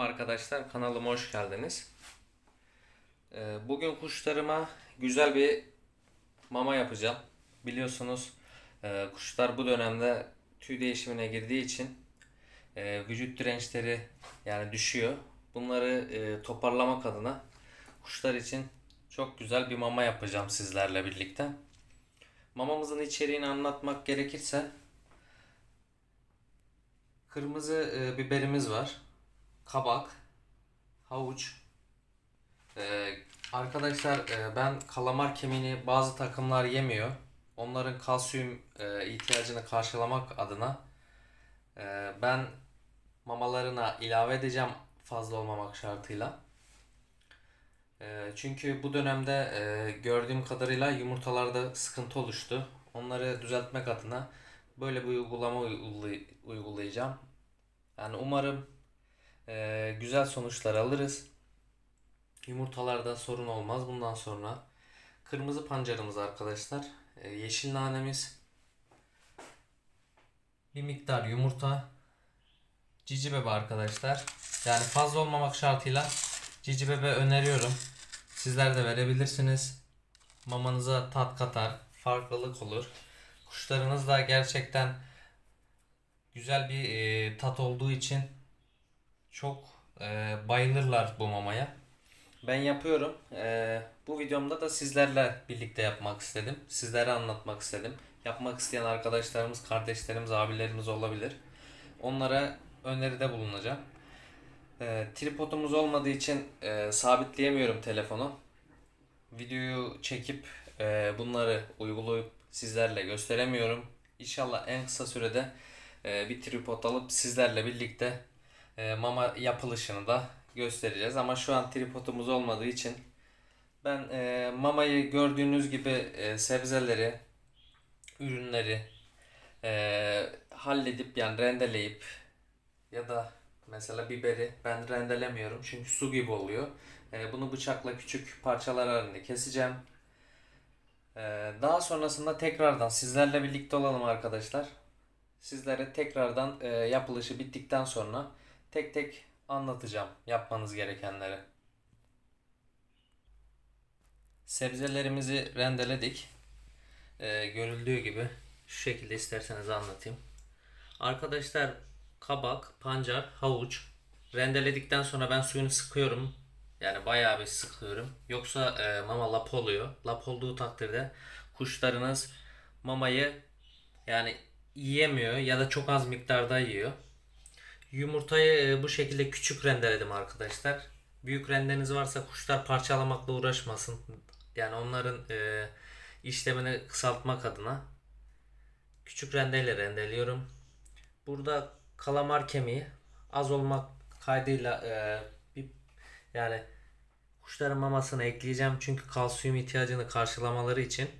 Arkadaşlar kanalıma hoş geldiniz. Ee, Bugün kuşlarıma güzel bir mama yapacağım. Biliyorsunuz e, kuşlar bu dönemde tüy değişimine girdiği için e, vücut dirençleri yani düşüyor. Bunları e, toparlamak adına kuşlar için çok güzel bir mama yapacağım sizlerle birlikte. Mamamızın içeriğini anlatmak gerekirse kırmızı biberimiz var kabak, havuç. Ee, arkadaşlar e, ben kalamar kemiğini bazı takımlar yemiyor. Onların kalsiyum e, ihtiyacını karşılamak adına e, ben mamalarına ilave edeceğim fazla olmamak şartıyla. Çünkü bu dönemde gördüğüm kadarıyla yumurtalarda sıkıntı oluştu. Onları düzeltmek adına böyle bir uygulama uygulay- uygulayacağım. Yani umarım ee, güzel sonuçlar alırız. Yumurtalarda sorun olmaz bundan sonra. Kırmızı pancarımız arkadaşlar. Ee, yeşil nanemiz. Bir miktar yumurta. Cici bebe arkadaşlar. Yani fazla olmamak şartıyla cici bebe öneriyorum. Sizler de verebilirsiniz. Mamanıza tat katar. Farklılık olur. Kuşlarınız da gerçekten güzel bir e, tat olduğu için çok e, bayılırlar bu mamaya. Ben yapıyorum. E, bu videomda da sizlerle birlikte yapmak istedim. Sizlere anlatmak istedim. Yapmak isteyen arkadaşlarımız, kardeşlerimiz, abilerimiz olabilir. Onlara öneride bulunacağım. E, tripodumuz olmadığı için e, sabitleyemiyorum telefonu. Videoyu çekip e, bunları uygulayıp sizlerle gösteremiyorum. İnşallah en kısa sürede e, bir tripod alıp sizlerle birlikte mama yapılışını da göstereceğiz. Ama şu an tripodumuz olmadığı için ben e, mamayı gördüğünüz gibi e, sebzeleri, ürünleri e, halledip yani rendeleyip ya da mesela biberi ben rendelemiyorum çünkü su gibi oluyor. E, bunu bıçakla küçük parçalar halinde keseceğim. E, daha sonrasında tekrardan sizlerle birlikte olalım arkadaşlar. Sizlere tekrardan e, yapılışı bittikten sonra tek tek anlatacağım yapmanız gerekenleri. Sebzelerimizi rendeledik. Ee, görüldüğü gibi şu şekilde isterseniz anlatayım. Arkadaşlar kabak, pancar, havuç rendeledikten sonra ben suyunu sıkıyorum. Yani bayağı bir sıkıyorum. Yoksa e, mama lap oluyor. Lap olduğu takdirde kuşlarınız mamayı yani yiyemiyor ya da çok az miktarda yiyor. Yumurtayı e, bu şekilde küçük rendeledim arkadaşlar. Büyük rendeniz varsa kuşlar parçalamakla uğraşmasın. Yani onların e, işlemini kısaltmak adına küçük rendeyle rendeliyorum. Burada kalamar kemiği az olmak kaydıyla e, bir yani kuşların mamasını ekleyeceğim çünkü kalsiyum ihtiyacını karşılamaları için.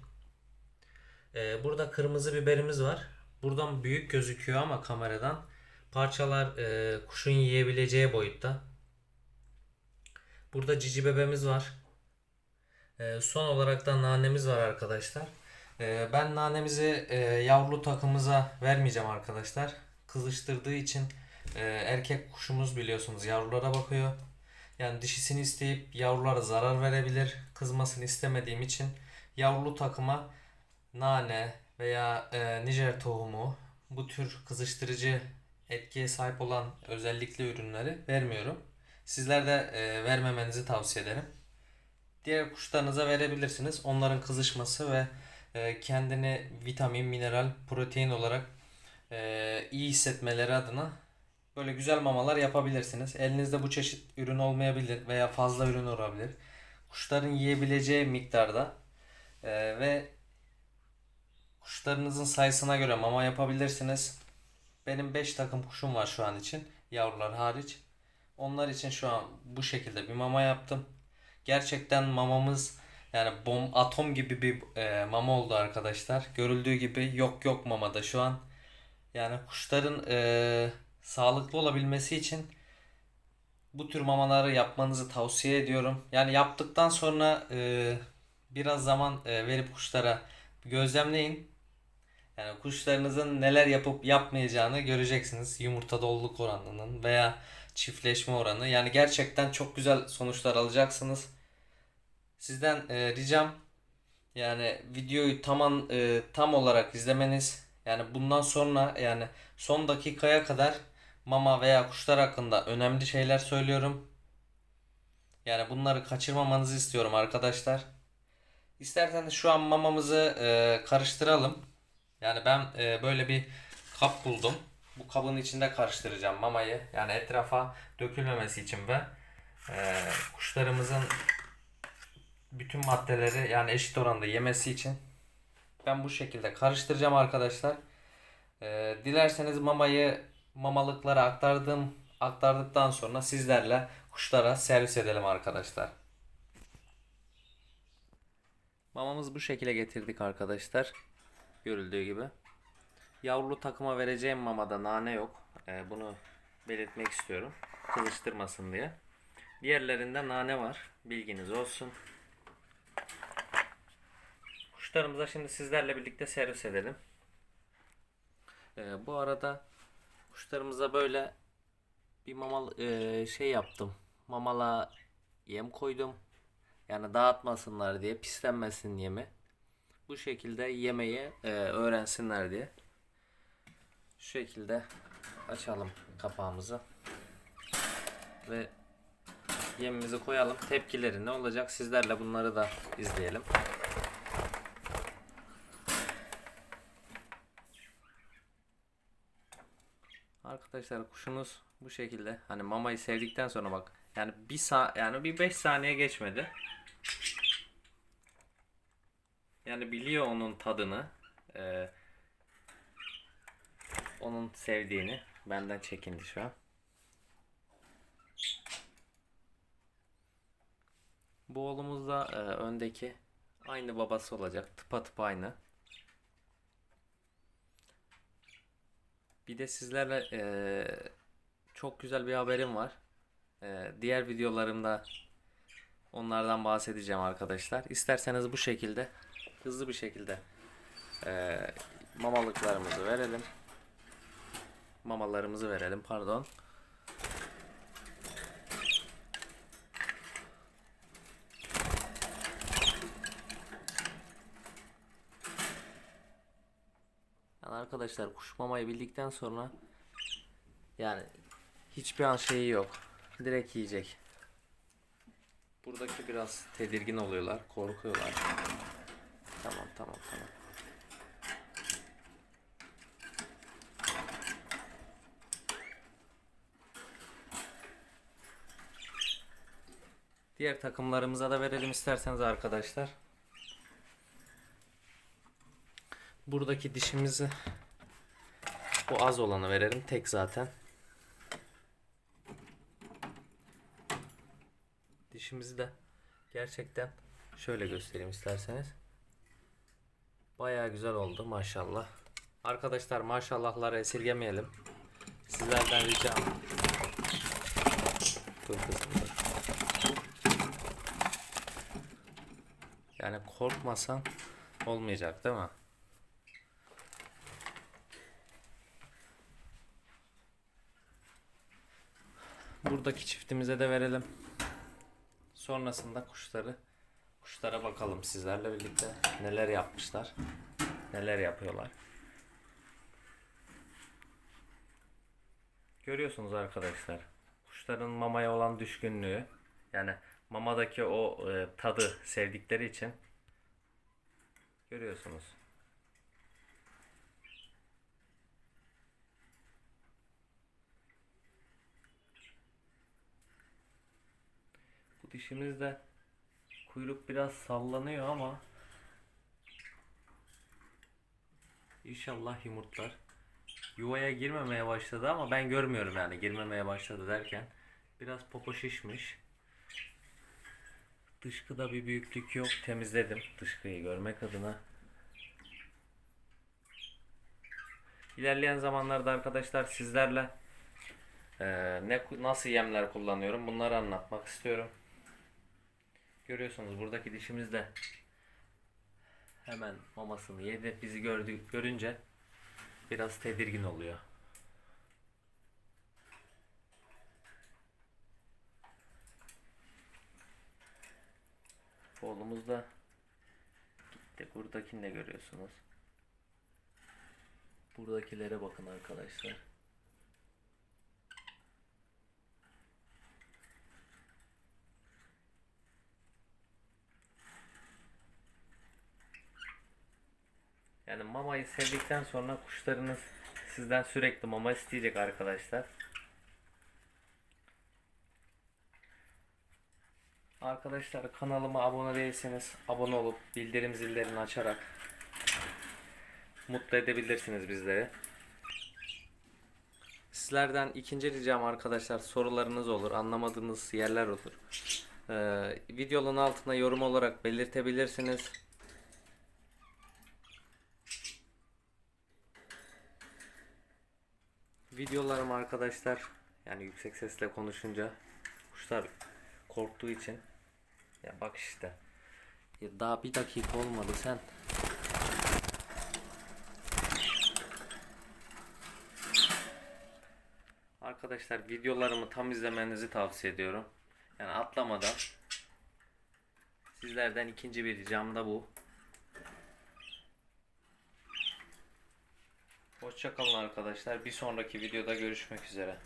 E, burada kırmızı biberimiz var. Buradan büyük gözüküyor ama kameradan parçalar e, kuşun yiyebileceği boyutta. Burada cici bebemiz var. E, son olarak da nanemiz var arkadaşlar. E, ben nanemizi e, yavrulu takımıza vermeyeceğim arkadaşlar. Kızıştırdığı için e, erkek kuşumuz biliyorsunuz yavrulara bakıyor. Yani dişisini isteyip yavrulara zarar verebilir. Kızmasını istemediğim için yavrulu takıma nane veya e, Nijer tohumu bu tür kızıştırıcı etkiye sahip olan özellikli ürünleri vermiyorum. Sizler de e, vermemenizi tavsiye ederim. Diğer kuşlarınıza verebilirsiniz. Onların kızışması ve e, kendini vitamin, mineral, protein olarak e, iyi hissetmeleri adına böyle güzel mamalar yapabilirsiniz. Elinizde bu çeşit ürün olmayabilir veya fazla ürün olabilir. Kuşların yiyebileceği miktarda e, ve kuşlarınızın sayısına göre mama yapabilirsiniz. Benim 5 takım kuşum var şu an için. Yavrular hariç. Onlar için şu an bu şekilde bir mama yaptım. Gerçekten mamamız yani bom atom gibi bir e, mama oldu arkadaşlar. Görüldüğü gibi yok yok mamada şu an. Yani kuşların e, sağlıklı olabilmesi için bu tür mamaları yapmanızı tavsiye ediyorum. Yani yaptıktan sonra e, biraz zaman e, verip kuşlara gözlemleyin. Yani kuşlarınızın neler yapıp yapmayacağını göreceksiniz. Yumurta doluluk oranının veya çiftleşme oranı. Yani gerçekten çok güzel sonuçlar alacaksınız. Sizden e, ricam yani videoyu tamam e, tam olarak izlemeniz. Yani bundan sonra yani son dakikaya kadar mama veya kuşlar hakkında önemli şeyler söylüyorum. Yani bunları kaçırmamanızı istiyorum arkadaşlar. İsterseniz şu an mamamızı e, karıştıralım. Yani ben e, böyle bir kap buldum. Bu kabın içinde karıştıracağım mamayı. Yani etrafa dökülmemesi için ve e, kuşlarımızın bütün maddeleri yani eşit oranda yemesi için ben bu şekilde karıştıracağım arkadaşlar. E, dilerseniz mamayı mamalıklara aktardım aktardıktan sonra sizlerle kuşlara servis edelim arkadaşlar. Mamamızı bu şekilde getirdik arkadaşlar. Görüldüğü gibi. Yavrulu takıma vereceğim mamada nane yok. Ee, bunu belirtmek istiyorum. Kılıçtırmasın diye. Diğerlerinde nane var. Bilginiz olsun. Kuşlarımıza şimdi sizlerle birlikte servis edelim. Ee, bu arada kuşlarımıza böyle bir mamal e, şey yaptım. Mamala yem koydum. Yani dağıtmasınlar diye, pislenmesin yemi. Bu şekilde yemeği e, öğrensinler diye. Şu şekilde açalım kapağımızı. Ve yemimizi koyalım. Tepkileri ne olacak? Sizlerle bunları da izleyelim. Arkadaşlar kuşunuz bu şekilde. Hani mamayı sevdikten sonra bak. Yani bir sa yani bir 5 saniye geçmedi. Yani biliyor onun tadını. Ee, onun sevdiğini. Benden çekindi şu an. Bu oğlumuz da e, öndeki aynı babası olacak. Tıpatıp aynı. Bir de sizlerle e, çok güzel bir haberim var. E, diğer videolarımda onlardan bahsedeceğim arkadaşlar. İsterseniz bu şekilde hızlı bir şekilde e, mamalıklarımızı verelim. Mamalarımızı verelim pardon. Yani arkadaşlar kuş mamayı bildikten sonra yani hiçbir an şeyi yok. Direkt yiyecek. Buradaki biraz tedirgin oluyorlar, korkuyorlar. Tamam tamam tamam. Diğer takımlarımıza da verelim isterseniz arkadaşlar. Buradaki dişimizi bu az olanı verelim. Tek zaten. Dişimizi de gerçekten şöyle göstereyim isterseniz. Bayağı güzel oldu maşallah. Arkadaşlar maşallahları esirgemeyelim. Sizlerden ricam. Yani korkmasan olmayacak değil mi? Buradaki çiftimize de verelim. Sonrasında kuşları kuşlara bakalım sizlerle birlikte neler yapmışlar. Neler yapıyorlar. Görüyorsunuz arkadaşlar. Kuşların mamaya olan düşkünlüğü. Yani mamadaki o e, tadı sevdikleri için görüyorsunuz. Bu dişimizde kuyruk biraz sallanıyor ama inşallah yumurtlar. Yuvaya girmemeye başladı ama ben görmüyorum yani girmemeye başladı derken biraz popo şişmiş. Dışkıda bir büyüklük yok. Temizledim dışkıyı görmek adına. İlerleyen zamanlarda arkadaşlar sizlerle eee, ne nasıl yemler kullanıyorum bunları anlatmak istiyorum. Görüyorsunuz buradaki dişimiz de hemen mamasını yedi. Bizi gördü, görünce biraz tedirgin oluyor. Oğlumuz da gitti. Buradakini de görüyorsunuz. Buradakilere bakın arkadaşlar. Mamayı sevdikten sonra kuşlarınız sizden sürekli mama isteyecek arkadaşlar. Arkadaşlar kanalıma abone değilseniz abone olup bildirim zillerini açarak mutlu edebilirsiniz bizleri. Sizlerden ikinci ricam arkadaşlar sorularınız olur, anlamadığınız yerler olur. Ee, videonun altına yorum olarak belirtebilirsiniz. Videolarım arkadaşlar yani yüksek sesle konuşunca kuşlar korktuğu için ya bak işte ya daha bir dakika olmadı sen Arkadaşlar videolarımı tam izlemenizi tavsiye ediyorum. Yani atlamadan sizlerden ikinci bir ricam da bu. Hoşçakalın arkadaşlar. Bir sonraki videoda görüşmek üzere.